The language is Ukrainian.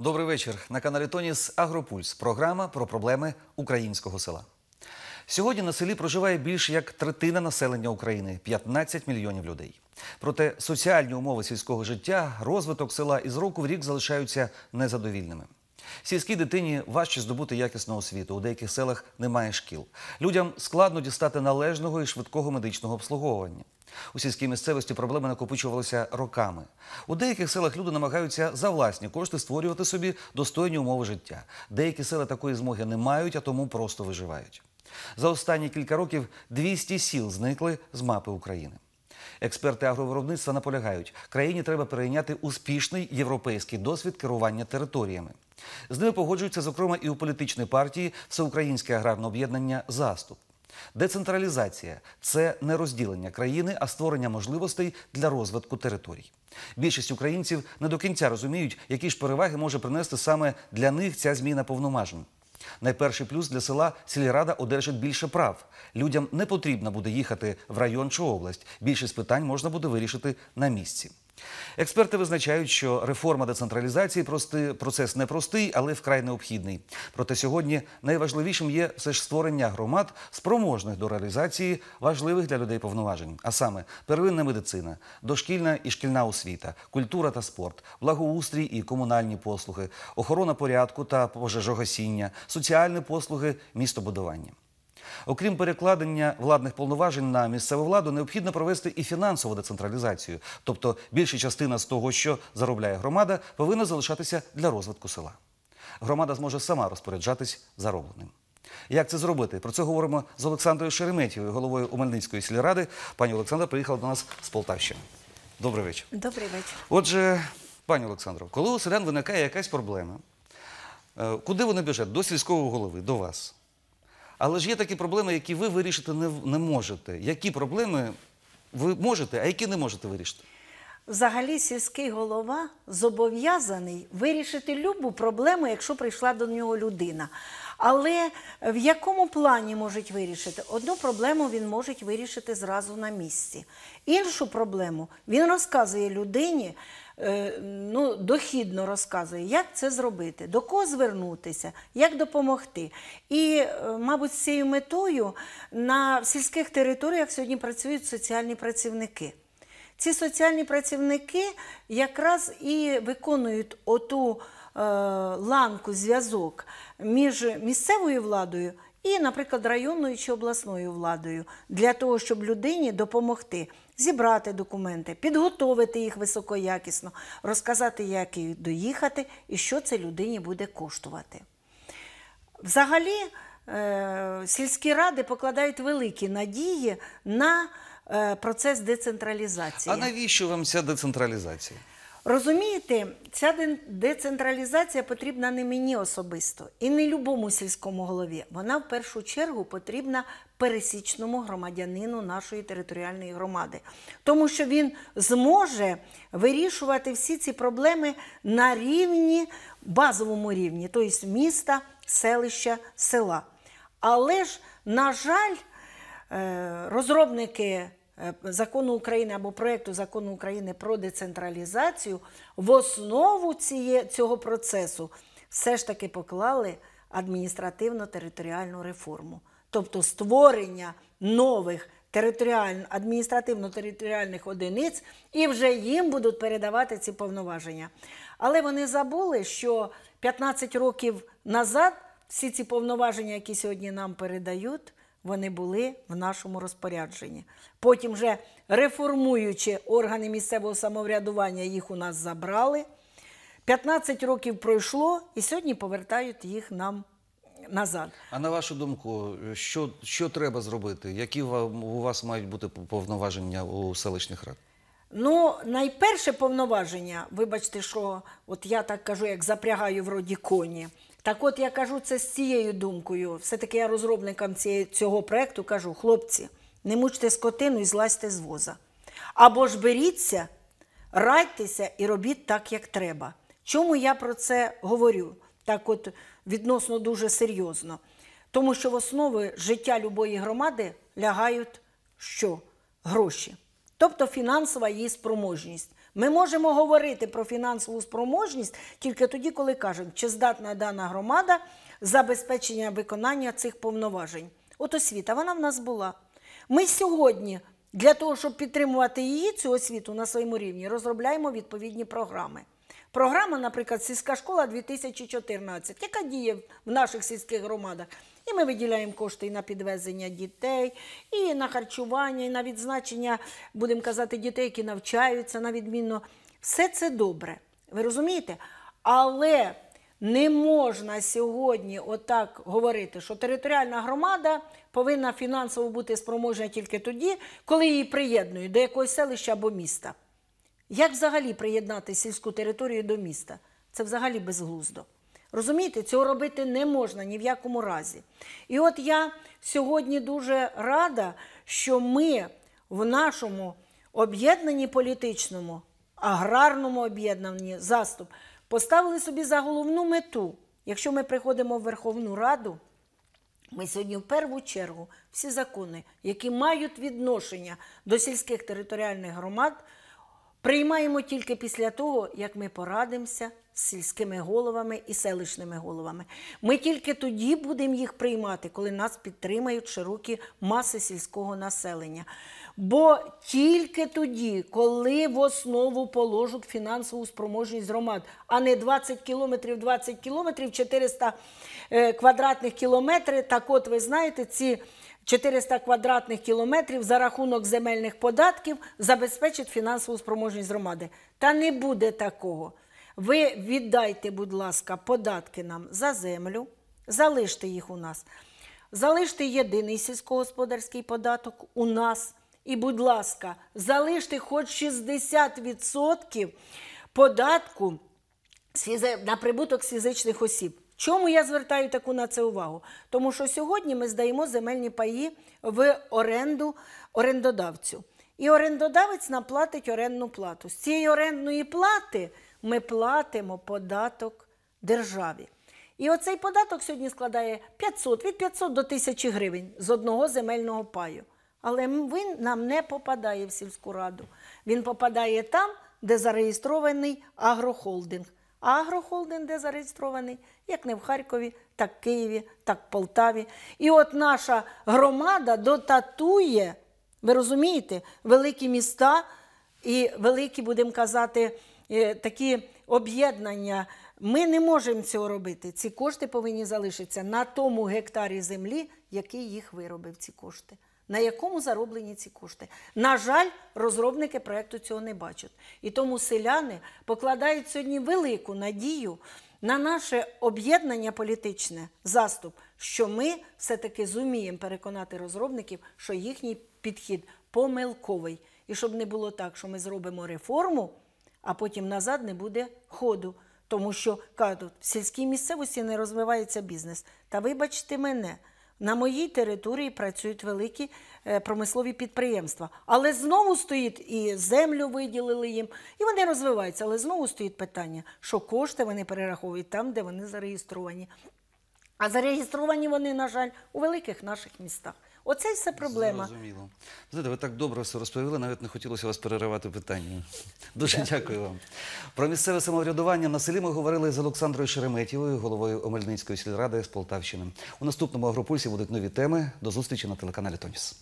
Добрий вечір. На каналі Тоніс Агропульс. Програма про проблеми українського села. Сьогодні на селі проживає більш як третина населення України 15 мільйонів людей. Проте соціальні умови сільського життя, розвиток села із року в рік залишаються незадовільними. Сільській дитині важче здобути якісну освіту. У деяких селах немає шкіл. Людям складно дістати належного і швидкого медичного обслуговування. У сільській місцевості проблеми накопичувалися роками. У деяких селах люди намагаються за власні кошти створювати собі достойні умови життя. Деякі села такої змоги не мають, а тому просто виживають. За останні кілька років 200 сіл зникли з мапи України. Експерти агровиробництва наполягають, країні треба перейняти успішний європейський досвід керування територіями. З ними погоджуються, зокрема, і у політичній партії Всеукраїнське аграрне об'єднання Заступ. Децентралізація це не розділення країни, а створення можливостей для розвитку територій. Більшість українців не до кінця розуміють, які ж переваги може принести саме для них ця зміна повноважень. Найперший плюс для села сільрада одержить більше прав. Людям не потрібно буде їхати в район чи область. Більшість питань можна буде вирішити на місці. Експерти визначають, що реформа децентралізації прости, процес непростий, але вкрай необхідний. Проте сьогодні найважливішим є все ж створення громад, спроможних до реалізації важливих для людей повноважень, а саме первинна медицина, дошкільна і шкільна освіта, культура та спорт, благоустрій і комунальні послуги, охорона порядку та пожежогасіння, соціальні послуги, містобудування. Окрім перекладення владних повноважень на місцеву владу, необхідно провести і фінансову децентралізацію. Тобто більша частина з того, що заробляє громада, повинна залишатися для розвитку села. Громада зможе сама розпоряджатись заробленим. Як це зробити? Про це говоримо з Олександрою Шереметєвою, головою Умельницької сільради. Пані Олександра приїхала до нас з Полтавщини. Добрий вечір. Добрий вечір. Отже, пані Олександро, коли у селян виникає якась проблема, е, куди вони біжать? До сільського голови, до вас. Але ж є такі проблеми, які ви вирішити не, не можете. Які проблеми ви можете, а які не можете вирішити? Взагалі, сільський голова зобов'язаний вирішити любу проблему, якщо прийшла до нього людина. Але в якому плані можуть вирішити? Одну проблему він може вирішити зразу на місці. Іншу проблему він розказує людині, ну, дохідно розказує, як це зробити, до кого звернутися, як допомогти. І, е, мабуть, з цією метою на сільських територіях сьогодні працюють соціальні працівники. Ці соціальні працівники якраз і виконують оту е, ланку зв'язок між місцевою владою і, наприклад, районною чи обласною владою для того, щоб людині допомогти зібрати документи, підготовити їх високоякісно, розказати, як їх доїхати і що це людині буде коштувати. Взагалі, е, сільські ради покладають великі надії на е, процес децентралізації. А навіщо вам ця децентралізація? Розумієте, ця децентралізація потрібна не мені особисто і не любому сільському голові. Вона в першу чергу потрібна пересічному громадянину нашої територіальної громади, тому що він зможе вирішувати всі ці проблеми на рівні, базовому рівні, тобто міста, селища, села. Але ж, на жаль, е, розробники закону України або проєкту закону України про децентралізацію в основу ціє, цього процесу все ж таки поклали адміністративно-територіальну реформу, тобто створення нових територіаль- адміністративно-територіальних одиниць, і вже їм будуть передавати ці повноваження. Але вони забули, що 15 років назад всі ці повноваження, які сьогодні нам передають, вони були в нашому розпорядженні. Потім, вже реформуючи органи місцевого самоврядування, їх у нас забрали. 15 років пройшло, і сьогодні повертають їх нам назад. А на вашу думку, що, що треба зробити? Які у вас мають бути повноваження у селищних рад? Ну, найперше повноваження, вибачте, що от я так кажу, як запрягаю вроді коні. Так от я кажу це з цією думкою. Все-таки я розробникам цього проєкту кажу, хлопці, не мучте скотину і злазьте з воза. Або ж беріться, радьтеся і робіть так, як треба. Чому я про це говорю? Так от відносно дуже серйозно. Тому що в основі життя любої громади лягають що? Гроші. тобто фінансова її спроможність. Ми можемо говорити про фінансову спроможність тільки тоді, коли кажемо, чи здатна дана громада забезпечення виконання цих повноважень. От освіта, вона в нас була. Ми сьогодні для того, щоб підтримувати її, цю освіту на своєму рівні, розробляємо відповідні програми. Програма, наприклад, сільська школа 2014, яка діє в наших сільських громадах. І ми виділяємо кошти і на підвезення дітей, і на харчування, і на відзначення, будемо казати, дітей, які навчаються на відмінно. Все це добре. Ви розумієте? Але не можна сьогодні отак говорити, що територіальна громада повинна фінансово бути спроможна тільки тоді, коли її приєднують до якогось селища або міста. Як взагалі приєднати сільську територію до міста? Це взагалі безглуздо. Розумієте, цього робити не можна ні в якому разі. І от я сьогодні дуже рада, що ми в нашому об'єднанні політичному, аграрному об'єднанні заступ поставили собі за головну мету. Якщо ми приходимо в Верховну Раду, ми сьогодні в першу чергу всі закони, які мають відношення до сільських територіальних громад, приймаємо тільки після того, як ми порадимося з сільськими головами і селищними головами. Ми тільки тоді будемо їх приймати, коли нас підтримають широкі маси сільського населення. Бо тільки тоді, коли в основу положать фінансову спроможність громад, а не 20 кілометрів, 20 кілометрів, 400 е, квадратних кілометрів. Так от, ви знаєте, ці 400 квадратних кілометрів за рахунок земельних податків забезпечить фінансову спроможність громади. Та не буде такого. Ви віддайте, будь ласка, податки нам за землю, залиште їх у нас. Залиште єдиний сільськогосподарський податок у нас. І, будь ласка, залиште хоч 60% податку на прибуток з фізичних осіб. Чому я звертаю таку на це увагу? Тому що сьогодні ми здаємо земельні паї в оренду орендодавцю. І орендодавець нам платить орендну плату. З цієї орендної плати ми платимо податок державі. І оцей податок сьогодні складає 500, від 500 до 1000 гривень з одного земельного паю. Але він нам не попадає в сільську раду. Він попадає там, де зареєстрований агрохолдинг. Агрохолдинг де зареєстрований, як не в Харкові, так в Києві, так в Полтаві. І от наша громада дотатує, ви розумієте, великі міста і великі, будемо казати, е, такі об'єднання. Ми не можемо цього робити. Ці кошти повинні залишитися на тому гектарі землі, який їх виробив ці кошти. На якому зароблені ці кошти? На жаль, розробники проекту цього не бачать. І тому селяни покладають сьогодні велику надію на наше об'єднання політичне заступ, що ми все-таки зуміємо переконати розробників, що їхній підхід помилковий. І щоб не було так, що ми зробимо реформу, а потім назад не буде ходу. Тому що кажуть, в сільській місцевості не розвивається бізнес. Та вибачте мене, на моїй території працюють великі е, промислові підприємства. Але знову стоїть і землю виділили їм, і вони розвиваються. Але знову стоїть питання, що кошти вони перераховують там, де вони зареєстровані. А зареєстровані вони, на жаль, у великих наших містах. Оце й все проблема. Зрозуміло. Знаєте, ви так добре все розповіли, навіть не хотілося вас переривати питання. Дуже дякую вам. Про місцеве самоврядування на селі ми говорили з Олександрою Шереметєвою, головою Омельницької сільради з Полтавщини. У наступному агропульсі будуть нові теми. До зустрічі на телеканалі Тоніс.